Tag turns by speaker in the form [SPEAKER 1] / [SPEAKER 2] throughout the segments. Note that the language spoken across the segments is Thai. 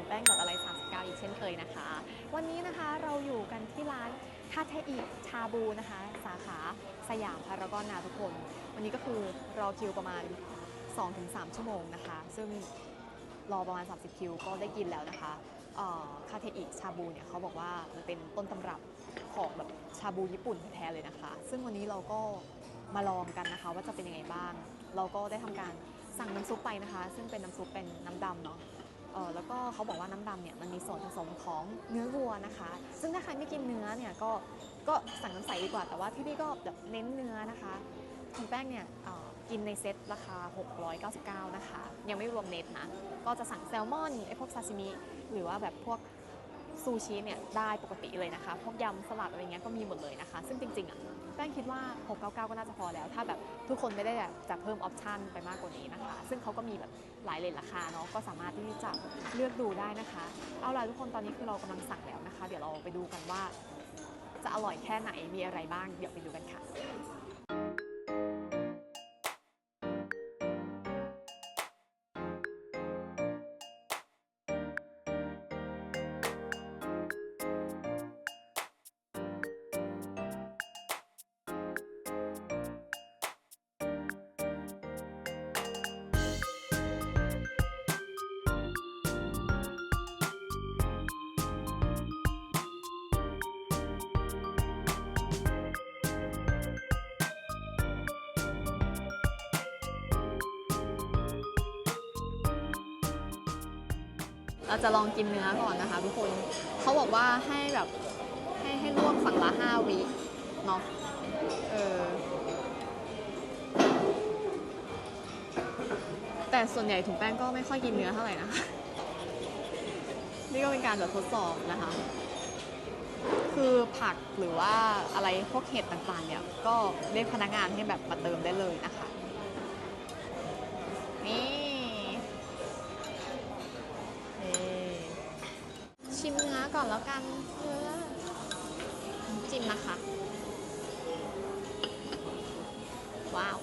[SPEAKER 1] นะคะ วันนี้นะคะเราอยู่กันที่ร้านคาเทอิชาบูนะคะ สาขาสยามพารากอนนะทุกคน วันนี้ก็คือรอคิวประมาณ 2-3 ชั่วโมงนะคะ ซึ่งรอประมาณ 30 คิวก็ได้กินแล้วนะคะคาเทอิชาบูเนี่ยเขาบอกว่ามันเป็นต้นตำรับของแบบชาบูญี่ปุ่นแท้เลยนะคะ ซึ่งวันนี้เราก็มาลองกันนะคะ ว่าจะเป็นยังไงบ้าง เราก็ได้ทำการสั่งน้ำซุปไปนะคะ ซึ่งเป็นน้ำซุปเป็นน้ำดำเนาะ ก็เขาบอกว่าน้ำดำเนี่ยมันมีส่วนผสมของเนื้อวัวนะคะ ซึ่งถ้าใครไม่กินเนื้อเนี่ยก็ก็สั่งน้ำใสดีกว่าแต่ว่าที่นี่ก็แบบเน้นเนื้อนะคะคุณแป้งเนี่ยกินในเซตราคา 699 นะคะ ยังไม่รวมเน็ตนะ ก็จะสั่งแซลมอนไอพวกซาซิมิหรือว่าแบบพวก ซูชิเนี่ยได้ปกติเลยนะคะ พวกยำสลัดอะไรเงี้ยก็มีหมดเลยนะคะ ซึ่งจริงๆอะแป้งคิดว่า 699 ก็น่าจะพอแล้ว ถ้าแบบทุกคนไม่ได้แบบจะเพิ่มออปชันไปมากกว่านี้นะคะ ซึ่งเขาก็มีแบบหลายเลทราคาเนาะ ก็สามารถที่จะเลือกดูได้นะคะ เอาล่ะทุกคนตอนนี้คือเรากำลังสั่งแล้วนะคะ เดี๋ยวเราไปดูกันว่า จะอร่อยแค่ไหน มีอะไรบ้าง เดี๋ยวไปดูกันค่ะ เราจะลองกินเนื้อก่อนนะคะ ทุกคนเขาบอกว่าให้แบบให้ให้ลวกฝั่งละห้าวิเนาะเออแต่ส่วนใหญ่ถุงแป้งก็ไม่ค่อยกินเนื้อเท่าไหร่นะคะนี่ก็เป็นการแบบทดสอบนะคะ คือผักหรือว่าอะไรพวกเห็ดต่างๆเนี่ย ก็เรียกพนักงานให้แบบมาเติมได้เลยนะคะ ก่อนแล้วกันเออจิ้มนะคะ ว้าว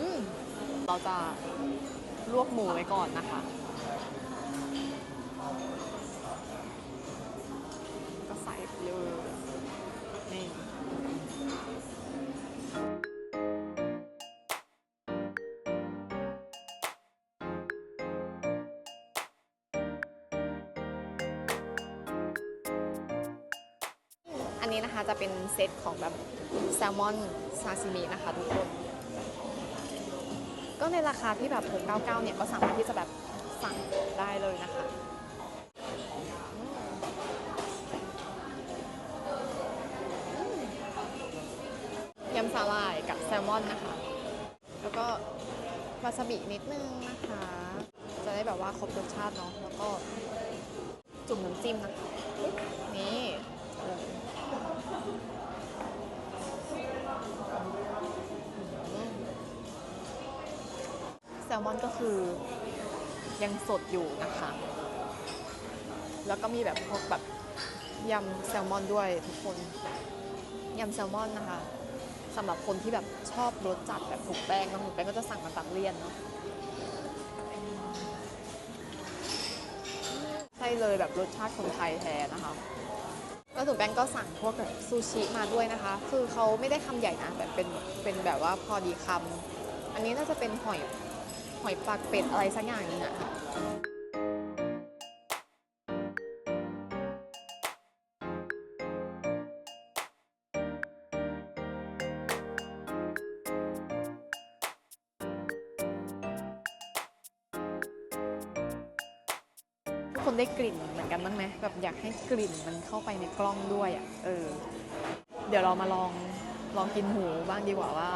[SPEAKER 1] อืมเราจะลวกหมูไว้ก่อนนะคะ อันนี้นะคะจะเป็นเซตของแบบแซลมอนซาซิมินะคะทุกคน ก็ในราคาที่แบบ699เนี่ยก็สามารถที่จะแบบสั่งได้เลยนะคะยำสาหร่ายกับแซลมอนนะคะ แล้วก็วาซาบินิดนึงนะคะ จะได้แบบว่าครบรสชาติเนาะ แล้วก็จุ่มน้ำจิ้มนะคะ ลมอนก็คือยังสดอยู่นะคะ แล้วก็มีแบบพวกแบบยำแซลมอนด้วยทุกคนยำแซลมอนนะคะสำหรับคนที่แบบชอบรสจัดแบบถูกแป้งนะถูกแป้งก็จะสั่งมาตักเลี่ยนเนาะใช่เลยแบบรสชาติคนไทยแท้นะคะก็ถูกแป้งก็สั่งพวกแบบซูชิมาด้วยนะคะ คือเขาไม่ได้คำใหญ่นะแต่เป็นเป็นแบบว่าพอดีคำอันนี้น่าจะเป็นหอย หอยปากเป็ดอะไรสักอย่างหนึงอะค่ะทุกคนได้กลิ่นเหมือนกันบ้างไหมแบบอยากให้กลิ่นมันเข้าไปในกล้องด้วยอะเออ เดี๋ยวเรามาลองลองกินหมูบ้างดีกว่าว่า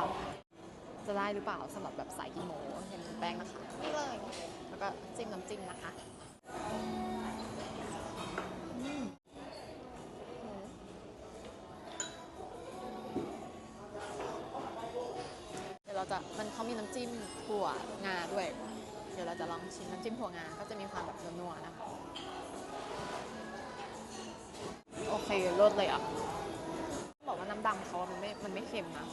[SPEAKER 1] จะได้หรือเปล่าสำหรับแบบสายกินหมูเห็นแป้งนะคะนี่เลย แล้วก็จิ้มน้ำจิ้มนะคะเดี๋ยวเราจะมันเขามีน้ำจิ้มถั่วงาด้วย เดี๋ยวเราจะลองชิมน้ำจิ้มถั่วงา ก็จะมีความแบบนัวๆนะคะโอเครสเลยอะบอกว่าน้ำดำเขามันไม่ มันไม่เค็มนะ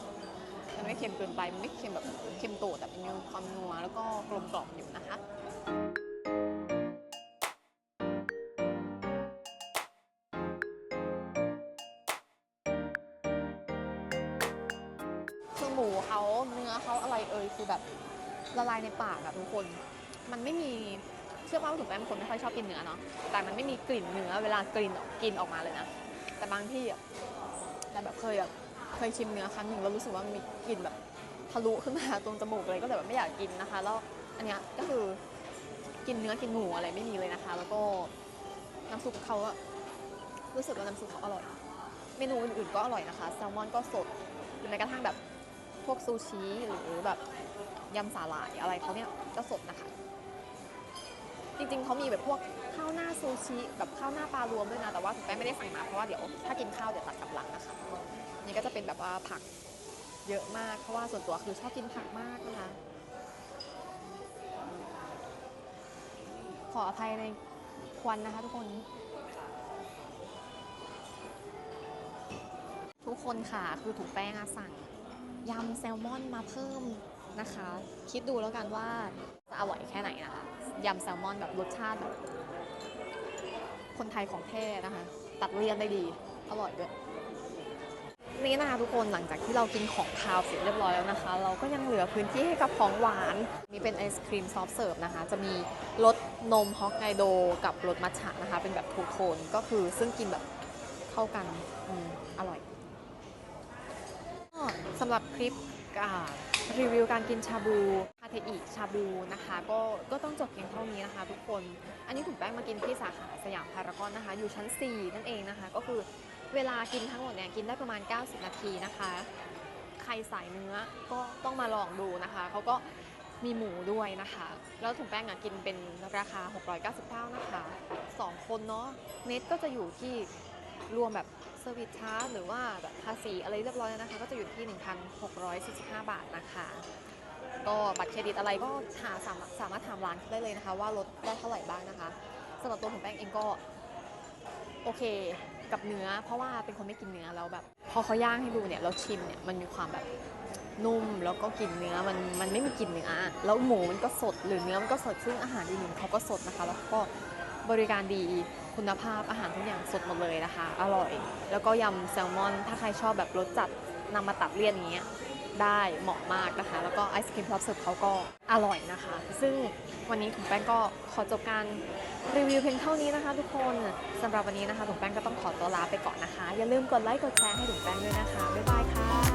[SPEAKER 1] มันไม่เค็มเกินไปมันไม่เค็มแบบเค็มโดดแต่มันมีความนัวแล้วก็กลมกล่อมอยู่นะคะคือหมูเขาเนื้อเขาอะไรเอ่ยคือแบบละลายในปากอะทุกคน มันไม่มีเชื่อว่าถึงแม้บางคนไม่ค่อยชอบกินเนื้อเนาะแต่มันไม่มีกลิ่นเนื้อเวลากลิ่นออกกินออกมาเลยนะแต่บางที่อะแต่แบบเคยแบบ เคยชิมเนื้อครั้งหนึ่งแล้วรู้สึกว่ามีกลิ่นแบบทะลุขึ้นมาตรงจมูกเลยก็เลยแบบไม่อยากกินนะคะ แล้วอันเนี้ยก็คือกินเนื้อกินหมูอะไรไม่มีเลยนะคะ แล้วก็น้ำซุปเขาอะรู้สึกว่าน้ำซุปเขาอร่อย เมนูอื่นๆก็อร่อยนะคะแซลมอนก็สดหรือแม้กระทั่งแบบพวกซูชิหรือแบบยำสาหร่ายอะไรเขาเนี่ยก็สดนะคะ จริงๆเขามีแบบพวกข้าวหน้าซูชิแบบข้าวหน้าปลารวมด้วยนะ แต่ว่าถึงแม้งไม่ได้สั่งมาเพราะว่าเดี๋ยวถ้ากินข้าวเดี๋ยวตัดกลับหลังนะคะนี่ก็จะเป็นแบบว่าผักเยอะมาก เพราะว่าส่วนตัวคือชอบกินผักมากนะคะ ขออภัยในควันนะคะทุกคน ทุกคนค่ะคือถุงแป้งอะสั่งยำแซลมอนมาเพิ่มนะคะ คิดดูแล้วกันว่า จะอร่อยแค่ไหนนะคะยำแซลมอนแบบรสชาติแบบคนไทยของแท้นะคะ ตัดเลี่ยนได้ดี อร่อยด้วยนี่นะคะทุกคนหลังจากที่เรากินของคาวเสร็จเรียบร้อยแล้วนะคะ เราก็ยังเหลือพื้นที่ให้กับของหวานนี่เป็นไอศครีมซอฟเสิร์ฟนะคะ จะมีรสนมฮอกไกโดกับรสมัทฉะนะคะ เป็นแบบทูโทนก็คือซึ่งกินแบบเข้ากันออร่อยสำหรับคลิปอ่า รีวิวการกินชาบูคาเทอิชาบูนะคะ ก็ก็ต้องจบเพียงเท่านี้นะคะ ทุกคน อันนี้ถุงแป้งมากินที่สาขาสยามพารากอนนะคะ อยู่ชั้น 4 นั่นเองนะคะ ก็คือเวลากินทั้งหมดเนี่ยกินได้ประมาณ 90 นาทีนะคะ ใครสายเนื้อก็ต้องมาลองดูนะคะเขาก็มีหมูด้วยนะคะ แล้วถุงแป้งอะกินเป็นราคา 699 นะคะ 2 คนเนาะเน็ตก็จะอยู่ที่รวมแบบ เซอร์วิสชาร์จหรือว่าแบบภาษีอะไรเรียบร้อยแล้วนะคะ ก็จะอยู่ที่ 1,645 บาทนะคะ ก็บัตรเครดิตอะไรก็หาสามารถสามารถถามร้านได้เลยนะคะ ว่าลดได้เท่าไหร่บ้างนะคะสำหรับตัวถุงแป้งเองก็โอเคกับเนื้อ เพราะว่าเป็นคนไม่กินเนื้อแล้วแบบพอเขาย่างให้ดูเนี่ยเราชิมเนี่ยมันมีความแบบนุ่มแล้วก็กินเนื้อมันมันไม่มีกลิ่นเนื้อแล้วหมูมันก็สดหรือเนื้อมันก็สดซึ่งอาหารอื่นๆเขาก็สดนะคะ แล้วก็บริการดี คุณภาพอาหารทุกอย่างสดหมดเลยนะคะ อร่อย แล้วก็ยำแซลมอน ถ้าใครชอบแบบรสจัดนำมาตัดเลี่ยนอย่างเงี้ยได้เหมาะมากนะคะ แล้วก็ไอศครีมพร้อมเสิร์ฟเขาก็อร่อยนะคะ ซึ่งวันนี้ถุงแป้งก็ขอจบการรีวิวเพียงเท่านี้นะคะ ทุกคนสำหรับวันนี้นะคะถุงแป้งก็ต้องขอตัวลาไปก่อนนะคะ อย่าลืมกดไลค์กดแชร์ให้ถุงแป้งด้วยนะคะบ๊ายบายค่ะ